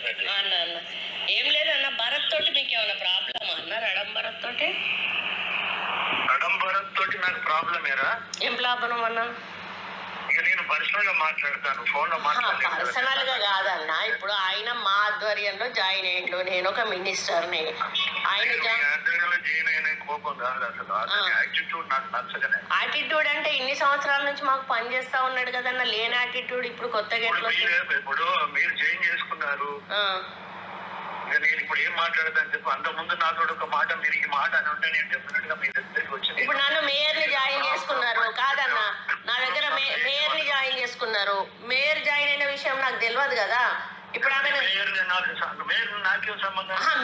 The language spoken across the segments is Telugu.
అన్న అన్న. ఏం లేదన్న భరత్ తోటి మీకు ఏమైనా ప్రాబ్లం అన్న? రడం భరత్ తోటి? మేడం భరత్ తోటి నాకు ప్రాబ్లం ఏరా ఏం ప్రాబ్లం అన్న? ఇక నేను పర్సనల్గా మాట్లాడతాను ఫోన్లో మాట్లాడలేను కదా. పర్సనల్గా కాదన్న. ఇప్పుడు ఆయన ఆధ్వర్యంలో జాయిన్ అయ్యిండు నేను ఒక మినిస్టర్ని. ఆయన యాటిట్యూడ్ అంటే ఇన్ని సంవత్సరాల నుంచి మాకు పని చేస్తా ఉన్నాడు కదన్న. లేని యాటిట్యూడ్ ఇప్పుడు కొత్తగా ఎట్లా ఇప్పుడు మీరు జాయిన్ చేసుకున్నారు. నేను ఇప్పుడు ఏం మాట్లాడతాను చెప్పు అంత ముందు నాతో ఒక మాట మీరు ఈ మాట అని ఉంటే నేను డెఫినెట్గా మీ దగ్గరికి వచ్చి నేను- ఇప్పుడు నన్ను మేయర్ని జాయిన్ చేసుకున్నారు. కాదన్న. నా దగ్గర మేయర్ని జాయిన్ చేసుకున్నారు. మేయర్ జాయిన్ అయిన విషయం నాకు తెలియదు కదా. ఇప్పుడు ఆమె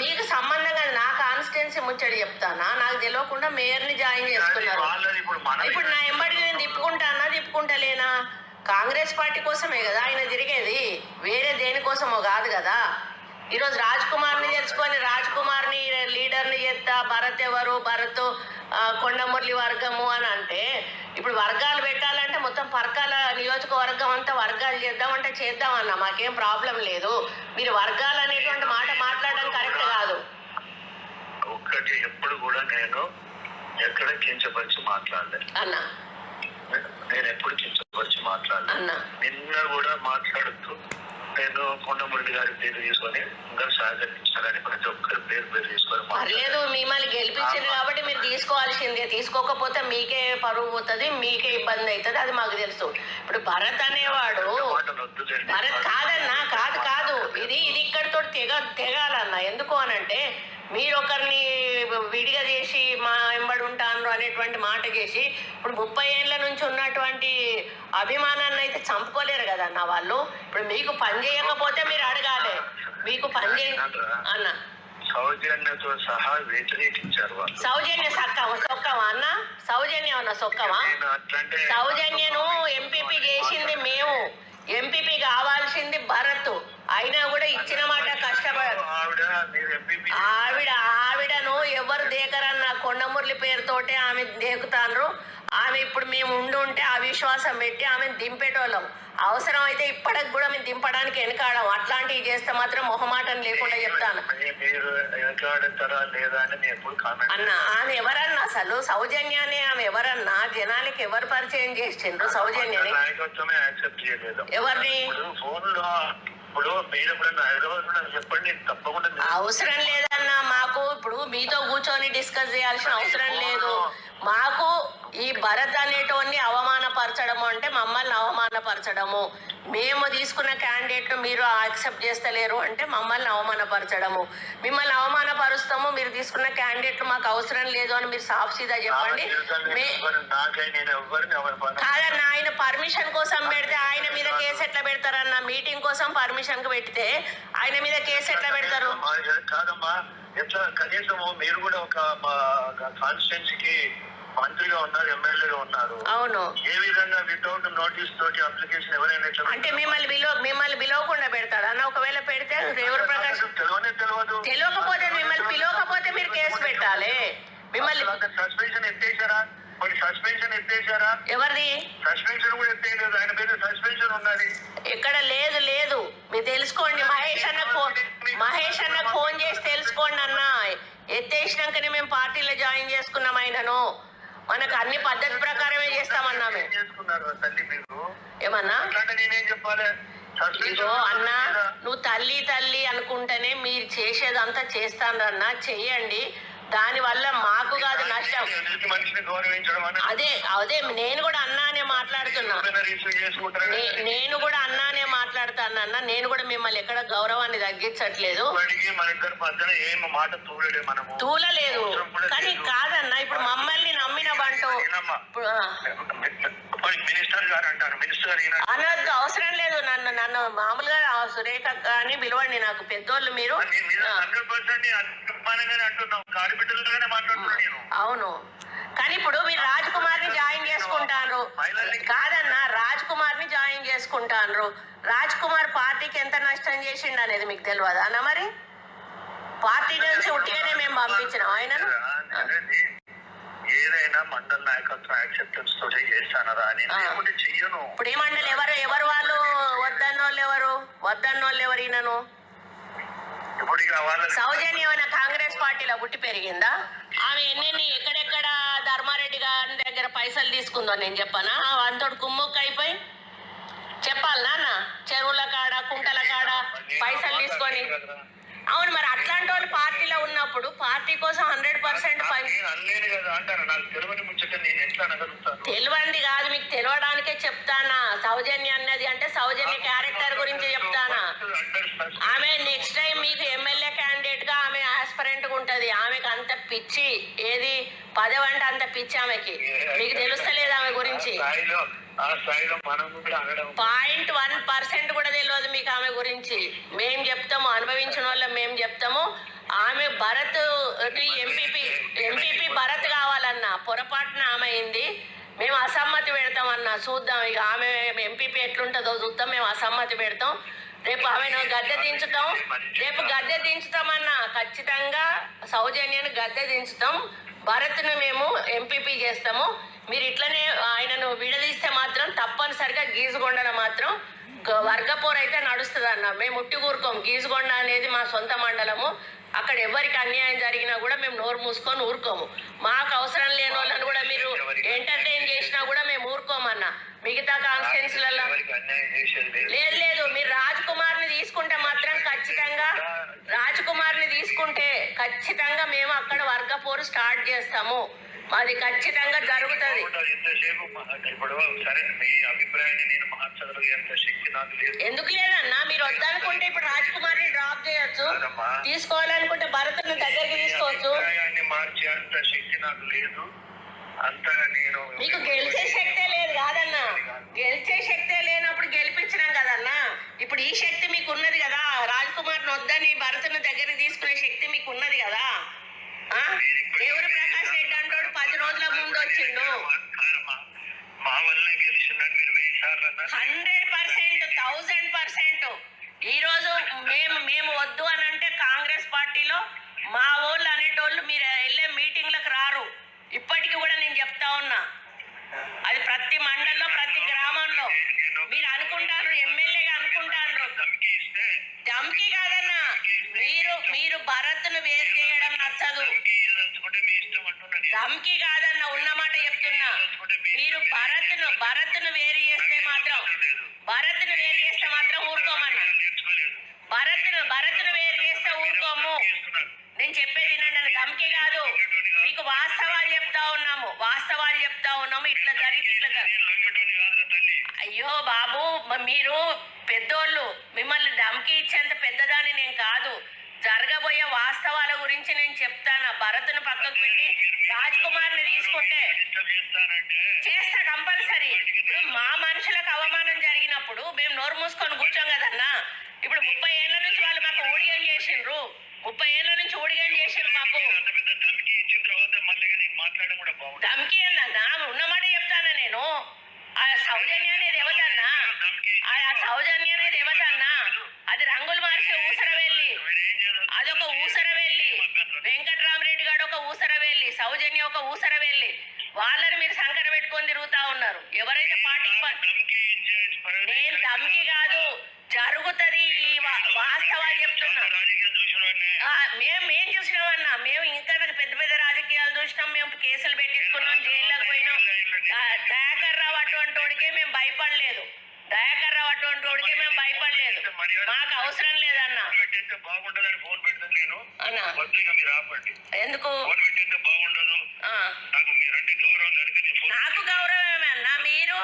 మీకు సంబంధం కాదు నా కాన్స్టిట్యున్సీ ముచ్చడి చెప్తానా? నాకు తెలియకుండా మేయర్ని జాయిన్ చేసుకున్నారు. ఇప్పుడు నా ఎంబడి నేను తిప్పుకుంటానా తిప్పుకుంటలేనా? కాంగ్రెస్ పార్టీ కోసమే కదా ఆయన తిరిగేది. వేరే దేనికోసమో కాదు కదా. ఈరోజు రాజ్ కుమార్ని తెలుసుకొని రాజ్ కుమార్ని లీడర్ని చేస్తా భరత్ ఎవరు? భరత్ కొండమురళి వర్గము అని అంటే ఇప్పుడు వర్గాలు పెట్టాలంటే మొత్తం పరకాల నియోజకవర్గం అంతా వర్గాలు చేద్దామంటే చేద్దామన్న మాకేం ప్రాబ్లం లేదు. మీరు వర్గాలు అనేటువంటి మాట మాట్లాడడం కరెక్ట్ కాదు. ఒక్కటి ఎప్పుడు కూడా నేను ఎక్కడ కించపరిచి మాట్లాడలేదు అన్న. నేను ఎప్పుడు కించపరిచి మాట్లాడలేదు అన్న. నిన్న కూడా మాట్లాడుతూ కొండమురళి గారి పేరు తీసుకొని ఇంకా సహకరించాలని ప్రతి ఒక్కరి పేరు పేరు తీసుకొని పర్లేదు. మిమ్మల్ని గెలిపించారు కాబట్టి మీరు తీసుకోవాల్సిందే తీసుకోకపోతే మీకే పరువు పోతుంది మీకే ఇబ్బంది అవుతుంది అది మాకు తెలుసు ఇప్పుడు భరత్ అనేవాడు. భరత్ కాదన్నా కాదు కాదు ఇది ఇది ఇక్కడితో తెగ తెగాలన్న ఎందుకు అనంటే మీరు ఒకరిని విడిగా చేసి మా వెంబడి ఉంటాను అనేటువంటి మాట చేసి ఇప్పుడు ముప్పై ఏళ్ళ నుంచి ఉన్నటువంటి అభిమానాన్ని అయితే చంపుకోలేరు కదా అన్న వాళ్ళు? ఇప్పుడు మీకు పని చేయకపోతే మీరు అడగాలి. మీకు పని చేయ అన్న. సౌజన్యతో సహా వ్యతిరేకించారు సౌజన్య సక్కమ సొక్కమా అన్న? సౌజన్యం అన్న అట్లంటే సౌజన్యను ఎంపీపీ చేసింది మేము. ఎంపీపీ కావాల్సింది భరత్. అయినా కూడా ఇచ్చిన మాట కష్టపడదు ఆవిడ ఆవిడను ఎవరు దేకరన్న కొండమురళి పేరుతోటే ఆమె దేకుతాండ్రు. ఆమె ఇప్పుడు మేము ఉండి ఉంటే అవిశ్వాసం పెట్టి ఆమె దింపేటోళ్ళం. అవసరం అయితే ఇప్పటికి కూడా మేము దింపడానికి వెనకాడం అట్లాంటివి చేస్తే మాత్రం మొహమాటం లేకుండా చెప్తాను. అన్న ఆమె ఎవరన్నా అసలు సౌజన్యాన్ని ఆమె ఎవరన్నా జనాలకి ఎవరు పరిచయం చేసిండ్రు? సౌజన్యని? నాయకత్వమే యాక్సెప్ట్ చేయలేదు. ఎవరిని? ఇప్పుడు మీరు ఎప్పుడైనా హైదరాబాద్లో చెప్పండి తప్పకుండా అవసరం లేదన్నా మాకు ఇప్పుడు మీతో కూర్చొని డిస్కస్ చేయాల్సిన అవసరం లేదు. మాకు ఈ భరత్ అనేటోన్ని అవమానపరచడము అంటే మమ్మల్ని అవమానపరచడము. మేము తీసుకున్న క్యాండిడేట్ మీరు యాక్సెప్ట్ చేస్తలేరు అంటే మమ్మల్ని అవమానపరచడము. మిమ్మల్ని అవమానపరుస్తాము మీరు తీసుకున్న క్యాండిడేట్ మాకు అవసరం లేదు అని మీరు సాఫ్ సీదా చెప్పండి. కాదన్న ఆయన పర్మిషన్ కోసం పెడితే ఆయన మీద కేసు ఎట్లా పెడతారన్న మీటింగ్ కోసం పర్మిషన్కి పెడితే ఆయన మీద కేసు ఎట్లా పెడతారు? కాదమ్మా ఎట్లా కనీసం మీరు కూడా ఒక కాన్స్టిట్యున్సీకి మంత్రిగా ఉన్నారు ఎమ్మెల్యేగా ఉన్నారు. అవును. ఏ విధంగా వితౌట్ నోటీస్ తోటి అప్లికేషన్ ఎవరైనా ఎట్లా అంటే మిమ్మల్ని బిలో మిమ్మల్ని పిలవకుండా పెడతాడు? అన్న ఒకవేళ పెడితే ఎవరు ప్రకాష్ తెలియనే తెలియదు తెలియకపోతే మిమ్మల్ని పిలవకపోతే మీరు కేసు పెట్టాలి. మిమ్మల్ని సస్పెన్షన్ ఎత్తేసారా? కొన్ని సస్పెన్షన్ ఎత్తేసారా? ఎవరిది? సస్పెన్షన్ కూడా ఎత్తేయలేదు. ఆయన మీద సస్పెన్షన్ ఉన్నది. ఎక్కడ లేదు లేదు. మీరు తెలుసుకోండి. మహేష్ అన్న ఫోన్ మహేష్ అన్న ఫోన్ చేసి తెలుసుకోండి అన్న. ఎత్తేసినాకనే మేము పార్టీలో జాయిన్ చేసుకున్నాం ఆయనను. మనకు అన్ని పద్ధతి ప్రకారమే చేస్తామన్నా ఏం మేము. చేసుకున్నారు తల్లి మీరు. ఏమన్నా? నేనేం చెప్పాలి? అన్న నువ్వు తల్లి తల్లి అనుకుంటేనే మీరు చేసేదంతా చేస్తానన్నా చెయ్యండి. దానివల్ల మాకు కాదు నష్టం. అదే అదే నేను కూడా అన్నానే మాట్లాడుతున్నా. నేను కూడా అన్నానే మాట్లాడుతాను అన్న. నేను కూడా మిమ్మల్ని ఎక్కడ గౌరవాన్ని తగ్గించట్లేదు. తూలలేదు. కానీ కాదన్న ఇప్పుడు మమ్మల్ని నమ్మిన బంటు మినిస్టర్ గారు అంటారు మినిస్టర్ అనొద్దు అవసరం లేదు నన్ను నన్ను మామూలుగా సురేఖ అని పిలవండి నాకు పెద్దోళ్ళు మీరు. అవును. కానీ ఇప్పుడు మీరు రాజ్ కుమార్ని జాయిన్ చేసుకుంటారు కాదన్న రాజ్ కుమార్ని జాయిన్ చేసుకుంటారు రాజ్ కుమార్ పార్టీకి ఎంత నష్టం చేసిండు అనేది మీకు తెలియదు అన్న మరి? పార్టీ నుంచి ఉట్టిగానే మేము పంపించినాం అనేది ఏదైనా మండల నాయకత్వం యాక్సెప్టెన్స్ తోటే చేస్తానరా అని. ఆ. లేకుంటే చెయ్యను. ఇప్పుడు ఏమండలు ఎవరు ఎవరు వాళ్ళు? వద్దన్నోళ్ళు ఎవరు? వద్దన్నోళ్ళు ఎవరు ఈయనను? ఇప్పుడు ఇక వాళ్ళ సౌజన్య ఏమైనా కాంగ్రెస్ పార్టీలో పుట్టి పెరిగిందా? ఆమె ఎన్నెన్ని ఎక్కడెక్కడ ధర్మారెడ్డి గారి దగ్గర పైసలు తీసుకుందో నేను చెప్పనా? అంతటి కుమ్ముక్క అయిపోయి. చెప్పాలి నాన్న చెరువుల కాడ కుంటల కాడ పైసలు తీసుకొని. అవును మరి అట్లాంటి వాళ్ళు పార్టీలో ఉన్నప్పుడు పార్టీ కోసం హండ్రెడ్ పర్సెంట్ అనలేను కదా మీకు తెలియడానికే చెప్తానా? సౌజన్య అన్నది అంటే సౌజన్య క్యారెక్టర్ గురించి చెప్తానా ఆమె నెక్స్ట్ టైం మీకు ఎమ్మెల్యే క్యాండిడేట్గా ఆమె ఆస్పరెంట్గా ఉంటది ఆమెకు అంత పిచ్చి ఏది పదవి అంటే అంత పిచ్చి ఆమెకి మీకు తెలుస్తలేదు ఆమె గురించి? పాయింట్ వన్ పర్సెంట్ కూడా తెలియదు మీకు ఆమె గురించి. మేం చెప్తాము అనుభవించిన వాళ్ళం మేము చెప్తాము. ఆమె భరత్ ఎంపీపీ ఎంపీపీ భరత్ కావాలన్నా పొరపాటున ఆమె అయింది. మేము అసమ్మతి పెడతామన్నా చూద్దాం ఇక ఆమె ఎంపీపీ ఎట్లుంటుందో చూద్దాం మేము అసమ్మతి పెడతాం. రేపు ఆమెను గద్దె దించుతాం. రేపు గద్దె దించుతామన్నా ఖచ్చితంగా సౌజన్యను గద్దె దించుతాం. భరత్ను మేము ఎంపీపీ చేస్తాము. మీరు ఇట్లనే ఆయనను విడదీస్తే మాత్రం తప్పనిసరిగా గీజుగొండన మాత్రం వర్గపోరైతే వర్గపోరు అయితే నడుస్తుంది అన్న మేము ఉట్టి కూరుకోం. గీజుగొండ అనేది మా సొంత మండలము. అక్కడ ఎవరికి అన్యాయం జరిగినా కూడా మేము నోరు మూసుకొని ఊరుకోము. మాకు అవసరం లేని వాళ్ళని కూడా మీరు ఎంటర్టైన్ చేసినా కూడా మేము ఊరుకోమన్నా. మిగతా కాన్స్టిట్యున్సీలలో లేదు. లేదు మీరు రాజ్ కుమార్ని తీసుకుంటే మాత్రం ఖచ్చితంగా రాజ్ కుమార్ని తీసుకుంటే ఖచ్చితంగా మేము అక్కడ వర్గ పోరు స్టార్ట్ చేస్తాము. అది ఖచ్చితంగా జరుగుతుంది. ఎందుకు లేదన్నా? మీరు వద్దనుకుంటే ఇప్పుడు రాజ్ కుమార్ని డ్రాప్ చేయొచ్చు. తీసుకోవాలనుకుంటే భరత్ని దగ్గరికి తీసుకోవచ్చు. మార్చే అంత శక్తి నాకు లేదు. అంత నేను మీకు గెలిచే శక్తే లేదు కాదన్నా. గెలిచే శక్తే లేనప్పుడు గెలిపించినాం కదన్నా. ఇప్పుడు ఈ శక్తి మీకు ఉన్నది కదా. రాజ్ కుమార్ వద్దని భరత్ను దగ్గరికి తీసుకునే శక్తి మీకు ఉన్నది కదా? దేవుడు అంటోడు పది రోజుల ముందు వచ్చిండు. మా వల్లనే గెలిచిందని మీరు వెయ్యి సార్లు హండ్రెడ్ పర్సెంట్ థౌజండ్ పర్సెంట్. ఈ రోజు మేము మేము వద్దు అని అంటే కాంగ్రెస్ పార్టీలో మా వాళ్ళు అనేటోళ్ళు మీరు వెళ్ళే మీటింగ్లకు రారు. ఇప్పటికీ కూడా నేను చెప్తా ఉన్నా. అది ప్రతి మండలంలో ప్రతి గ్రామంలో. మీరు అనుకుంటారు ఎమ్మెల్యేగా అనుకుంటారు. ధమ్కి కాదన్నా. మీరు మీరు భరత్ను వేరు చేయడం నచ్చదు. ధమ్కి కాదన్న ఉన్నమాట చెప్తున్నా. మీరు భరత్ను భరత్ను వేరు చేస్తే మాత్రం భరత్ను వేరు చేస్తే మాత్రం ఊరుకోమన్నా. నేర్చుకోలేదు. భరత్ను భరత్ను వేరు చేస్తే ఊరుకోము. నేను చెప్పేది వినండి ధమ్కి కాదు. మీకు వాస్తవాలు చెప్తా ఉన్నాము. వాస్తవాలు చెప్తా ఉన్నాము. ఇట్లా జరిగింది ఇట్లా అయ్యో బాబు మీరు పెద్దోళ్ళు. మిమ్మల్ని ధమ్కి ఇచ్చేంత పెద్దదాన్ని నేను కాదు. జరగబోయే వాస్తవాల గురించి నేను చెప్తాను. భరత్ను పక్కకు పెట్టి రాజ్ కుమార్ని తీసుకుంటే చేస్తా కంపల్సరీ. ఇప్పుడు మా మనుషులకు అవమానం జరిగినప్పుడు మేము నోరు మూసుకొని కూర్చోం కదన్నా? ఇప్పుడు ముప్పై ఏళ్ళ నుంచి వాళ్ళు మాకు ఊడిగం చేసిండ్రు. ముప్పై ఏళ్ళ నుంచి ఊడిగం చేసిండ్రు మాకు. ధమ్కి ఏందన్నా ఉన్నమాట చెప్తానా నేను? ఆ సౌజన్య అనేది ఎవతన్నా ఆ ఆ సౌజన్య అనేది ఎవతన్నా అది రంగులు మార్చే ఊసర వెళ్ళి. అదొక ఊసర సౌజన్య ఒక ఊసర వెళ్ళి వాళ్ళని మీరు సంకర పెట్టుకొని తిరుగుతా ఉన్నారు. ఎవరైతే పార్టీకి ప- ధమ్కి ఇచ్చే పరిస్థితి నేను దమ్కి కాదు జరుగుతది వాస్తవాలు చెప్తున్నా. మేము ఏం చూసినామన్నా మేము ఇంకా నాకు పెద్ద పెద్ద రాజకీయాలు చూసినాం. మేము కేసులు పెట్టించుకున్నాం జైల్లోకి పోయినాం. దయాకర్ రావు అటువంటి వాడికే మేము భయపడలేదు. దయాకర్ రావు అటువంటి వాడికే మేము భయపడలేదు. మాకు అవసరం లేదన్న. ఎందుకు ఫోన్ పెట్టేస్తే బాగుండదు ఆ, నాకు మీరంటే గౌరవం నాకు గౌరవమే అన్న. మీరు